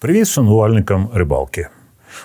Привіт шанувальникам рибалки.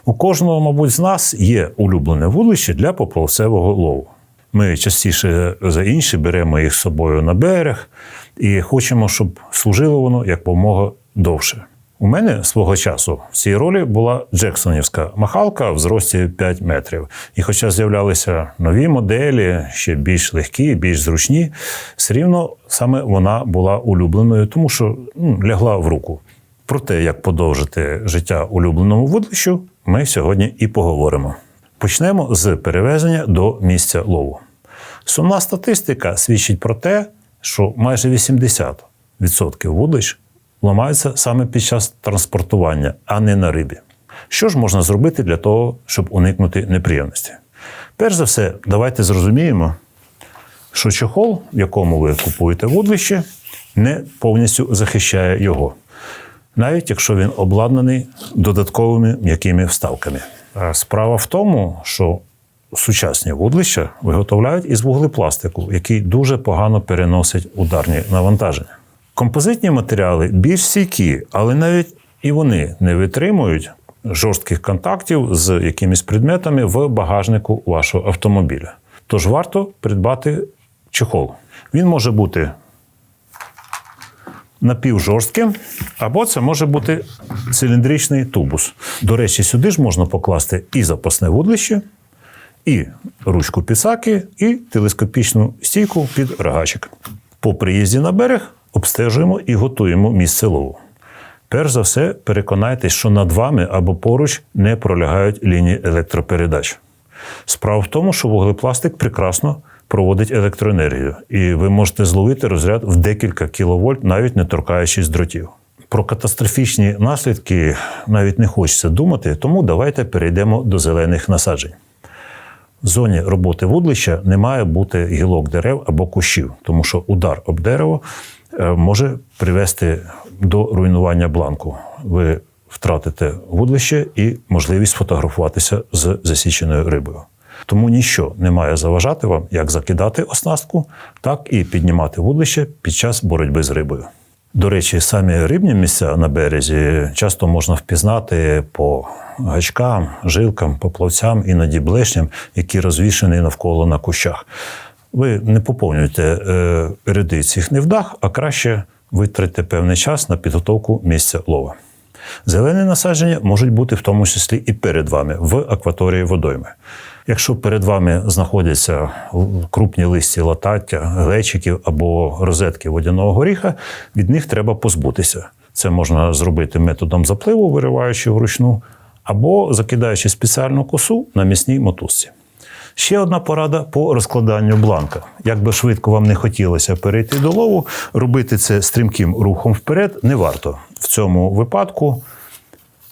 У кожного, мабуть, з нас є улюблене вулище для поплавцевого лову. Ми частіше за інші беремо їх з собою на берег і хочемо, щоб служило воно якомога довше. У мене свого часу в цій ролі була Джексонівська махалка в зрості 5 метрів. І хоча з'являлися нові моделі, ще більш легкі, більш зручні, все рівно саме вона була улюбленою, тому що ну, лягла в руку. Про те, як подовжити життя улюбленому вудлищу, ми сьогодні і поговоримо. Почнемо з перевезення до місця лову. Сумна статистика свідчить про те, що майже 80% вудлищ ламаються саме під час транспортування, а не на рибі. Що ж можна зробити для того, щоб уникнути неприємності? Перш за все, давайте зрозуміємо, що чохол, в якому ви купуєте вудлище, не повністю захищає його, навіть якщо він обладнаний додатковими м'якими вставками. Справа в тому, що сучасні вудлища виготовляють із вуглепластику, який дуже погано переносить ударні навантаження. Композитні матеріали більш стійкі, але навіть і вони не витримують жорстких контактів з якимись предметами в багажнику вашого автомобіля. Тож варто придбати чехол. Він може бути напівжорстким, або це може бути циліндричний тубус. До речі, сюди ж можна покласти і запасне вудлище, і ручку підсаки, і телескопічну стійку під рогачик. По приїзді на берег обстежуємо і готуємо місце лову. Перш за все, переконайтесь, що над вами або поруч не пролягають лінії електропередач. Справа в тому, що вуглепластик прекрасно проводить електроенергію, і ви можете зловити розряд в декілька кіловольт, навіть не торкаючись дротів. Про катастрофічні наслідки навіть не хочеться думати, тому давайте перейдемо до зелених насаджень. В зоні роботи вудлища не має бути гілок дерев або кущів, тому що удар об дерево е, може привести до руйнування бланку. Ви втратите вудлище і можливість фотографуватися з засіченою рибою. Тому ніщо не має заважати вам як закидати оснастку, так і піднімати вудлище під час боротьби з рибою. До речі, самі рибні місця на березі часто можна впізнати по гачкам, жилкам, поплавцям, іноді блешням, які розвішені навколо на кущах. Ви не поповнюєте е, ряди цих невдах, а краще витратите певний час на підготовку місця лова. Зелені насадження можуть бути в тому числі і перед вами в акваторії водойми. Якщо перед вами знаходяться крупні листі латаття, глечиків або розетки водяного горіха, від них треба позбутися. Це можна зробити методом запливу, вириваючи вручну, або закидаючи спеціальну косу на місній мотузці. Ще одна порада по розкладанню бланка. Як би швидко вам не хотілося перейти до лову, робити це стрімким рухом вперед не варто. В цьому випадку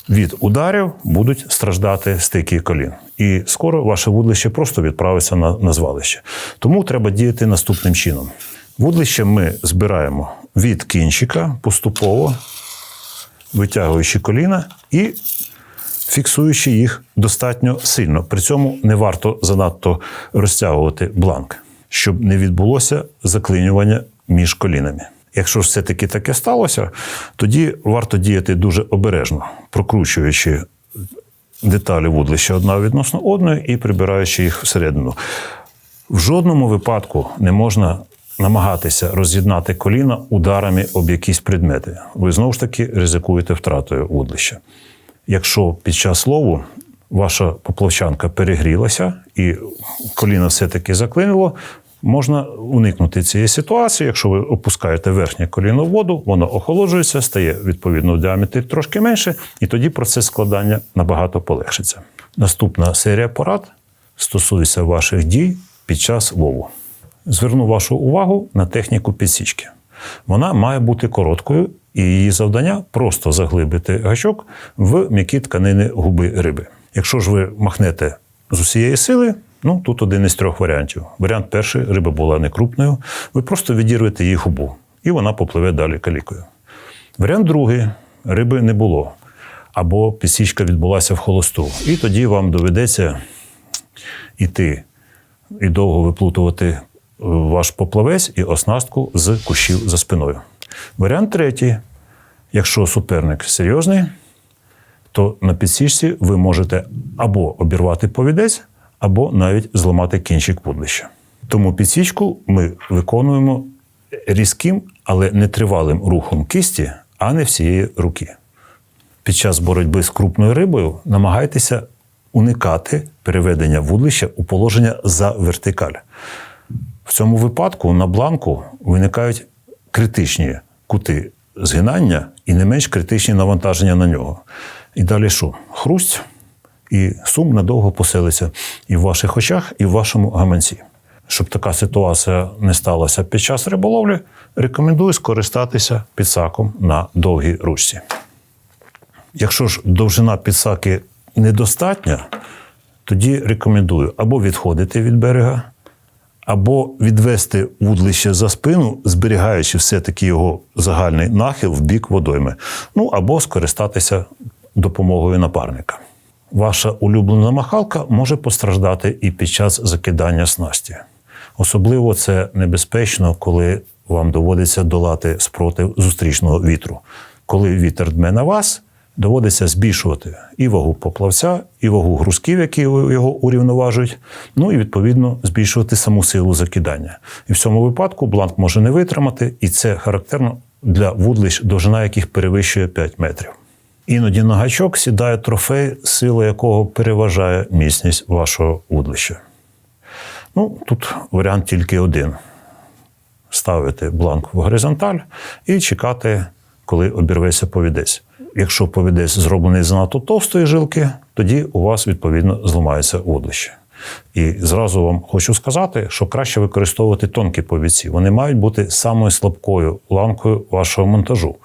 від ударів будуть страждати стики колін. І скоро ваше вудлище просто відправиться на, на звалище. Тому треба діяти наступним чином. Вудлище ми збираємо від кінчика поступово, витягуючи коліна і фіксуючи їх достатньо сильно. При цьому не варто занадто розтягувати бланк, щоб не відбулося заклинювання між колінами. Якщо ж все-таки таке сталося, тоді варто діяти дуже обережно, прокручуючи деталі вудлища одна відносно одної і прибираючи їх всередину. В жодному випадку не можна намагатися роз'єднати коліна ударами об якісь предмети. Ви знову ж таки ризикуєте втратою вудлища. Якщо під час лову ваша поплавчанка перегрілася і коліно все-таки заклинило, можна уникнути цієї ситуації. Якщо ви опускаєте верхнє коліно в воду, воно охолоджується, стає відповідно в діаметрі трошки менше, і тоді процес складання набагато полегшиться. Наступна серія порад стосується ваших дій під час лову. Зверну вашу увагу на техніку підсічки. Вона має бути короткою, і її завдання просто заглибити гачок в м'які тканини губи риби. Якщо ж ви махнете з усієї сили, ну тут один із трьох варіантів. Варіант перший риба була не крупною, ви просто відірвете її губу, і вона попливе далі калікою. Варіант другий риби не було. Або підсічка відбулася в холосту. І тоді вам доведеться йти і довго виплутувати ваш поплавець і оснастку з кущів за спиною. Варіант третій. Якщо суперник серйозний, то на підсічці ви можете або обірвати повідець, або навіть зламати кінчик вудлища. Тому підсічку ми виконуємо різким, але нетривалим рухом кисті, а не всієї руки. Під час боротьби з крупною рибою намагайтеся уникати переведення вудлища у положення за вертикаль. В цьому випадку на бланку виникають критичні кути згинання і не менш критичні навантаження на нього. І далі що? Хрусть і сум надовго поселиться і в ваших очах, і в вашому гаманці. Щоб така ситуація не сталася під час риболовлі, рекомендую скористатися підсаком на довгій ручці. Якщо ж довжина підсаки недостатня, тоді рекомендую або відходити від берега, або відвести вудлище за спину, зберігаючи все-таки його загальний нахил в бік водойми, ну або скористатися допомогою напарника. Ваша улюблена махалка може постраждати і під час закидання снасті. Особливо це небезпечно, коли вам доводиться долати спротив зустрічного вітру. Коли вітер дме на вас, доводиться збільшувати і вагу поплавця, і вагу грузків, які його урівноважують, ну і відповідно збільшувати саму силу закидання. І в цьому випадку бланк може не витримати, і це характерно для вудлищ, довжина яких перевищує 5 метрів. Іноді на гачок сідає трофей, сила якого переважає міцність вашого вудлища. Ну, тут варіант тільки один: ставити бланк в горизонталь і чекати, коли обірветься повідець. Якщо повідець зроблений занадто товстої жилки, тоді у вас відповідно зламається вудлище. І зразу вам хочу сказати, що краще використовувати тонкі повідці. Вони мають бути самою слабкою ланкою вашого монтажу.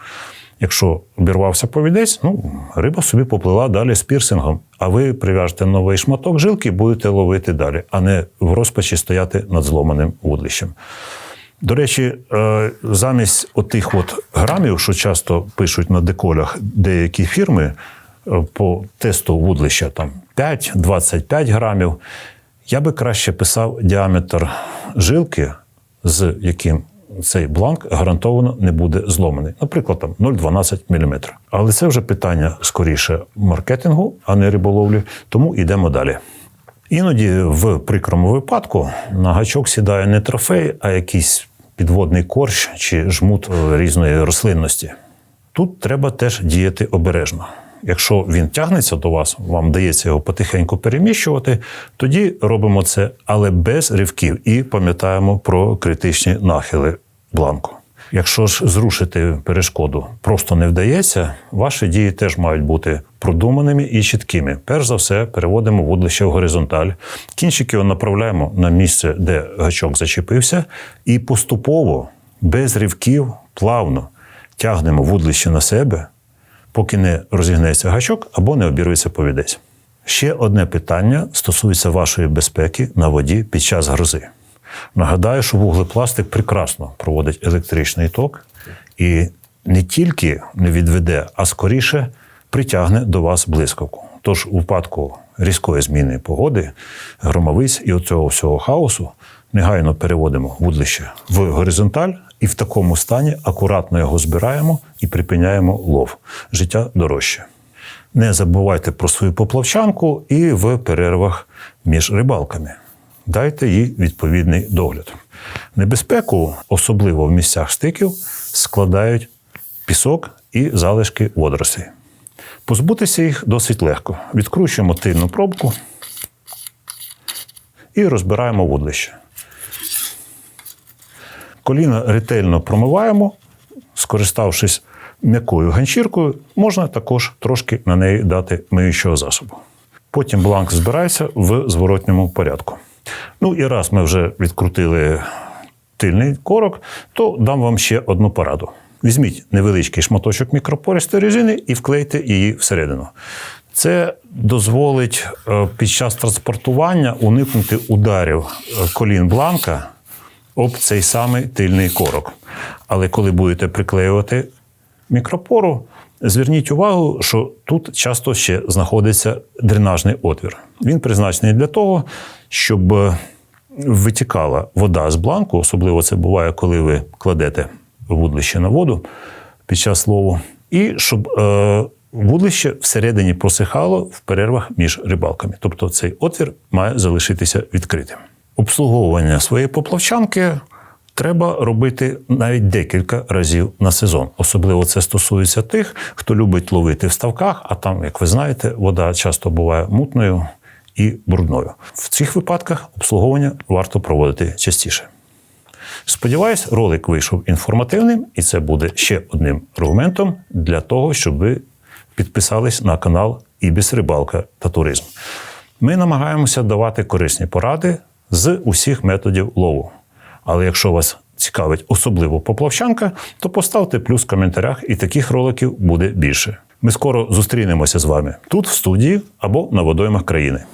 Якщо обірвався повідець, ну, риба собі поплила далі з пірсингом, а ви прив'яжете новий шматок жилки і будете ловити далі, а не в розпачі стояти над зломаним вудлищем. До речі, е, замість отих от грамів, що часто пишуть на деколях деякі фірми е, по тесту вудлища там 5-25 грамів, я би краще писав діаметр жилки, з яким цей бланк гарантовано не буде зломаний. Наприклад, там 0,12 мм. Але це вже питання скоріше маркетингу, а не риболовлі, тому йдемо далі. Іноді в прикрому випадку на гачок сідає не трофей, а якийсь підводний корч чи жмут е, різної рослинності. Тут треба теж діяти обережно. Якщо він тягнеться до вас, вам вдається його потихеньку переміщувати, тоді робимо це, але без ривків і пам'ятаємо про критичні нахили бланку. Якщо ж зрушити перешкоду просто не вдається, ваші дії теж мають бути продуманими і чіткими. Перш за все, переводимо вудлище в горизонталь, кінчики направляємо на місце, де гачок зачепився, і поступово, без ривків, плавно тягнемо вудлище на себе, поки не розігнеться гачок або не обірветься повідець. Ще одне питання стосується вашої безпеки на воді під час грози. Нагадаю, що вуглепластик прекрасно проводить електричний ток і не тільки не відведе, а скоріше притягне до вас блискавку. Тож, у випадку різкої зміни погоди, громовиць і оцього всього хаосу негайно переводимо вудлище в горизонталь і в такому стані акуратно його збираємо і припиняємо лов. Життя дорожче. Не забувайте про свою поплавчанку і в перервах між рибалками дайте їй відповідний догляд. Небезпеку, особливо в місцях стиків, складають пісок і залишки водоростей. Позбутися їх досить легко. Відкручуємо тильну пробку і розбираємо вудлище. Коліна ретельно промиваємо, скориставшись м'якою ганчіркою, можна також трошки на неї дати миючого засобу. Потім бланк збирається в зворотньому порядку. Ну і раз ми вже відкрутили тильний корок, то дам вам ще одну пораду. Візьміть невеличкий шматочок мікропористої резини і вклейте її всередину. Це дозволить е, під час транспортування уникнути ударів е, колін бланка об цей самий тильний корок. Але коли будете приклеювати мікропору, зверніть увагу, що тут часто ще знаходиться дренажний отвір. Він призначений для того, щоб е, витікала вода з бланку, особливо це буває, коли ви кладете вудлище на воду під час лову, і щоб е, вудлище всередині просихало в перервах між рибалками. Тобто цей отвір має залишитися відкритим. Обслуговування своєї поплавчанки треба робити навіть декілька разів на сезон. Особливо це стосується тих, хто любить ловити в ставках, а там, як ви знаєте, вода часто буває мутною і брудною. В цих випадках обслуговування варто проводити частіше. Сподіваюсь, ролик вийшов інформативним, і це буде ще одним аргументом для того, щоб ви підписались на канал Ібіс Рибалка та Туризм. Ми намагаємося давати корисні поради з усіх методів лову. Але якщо вас цікавить особливо поплавчанка, то поставте плюс в коментарях, і таких роликів буде більше. Ми скоро зустрінемося з вами тут, в студії або на водоймах країни.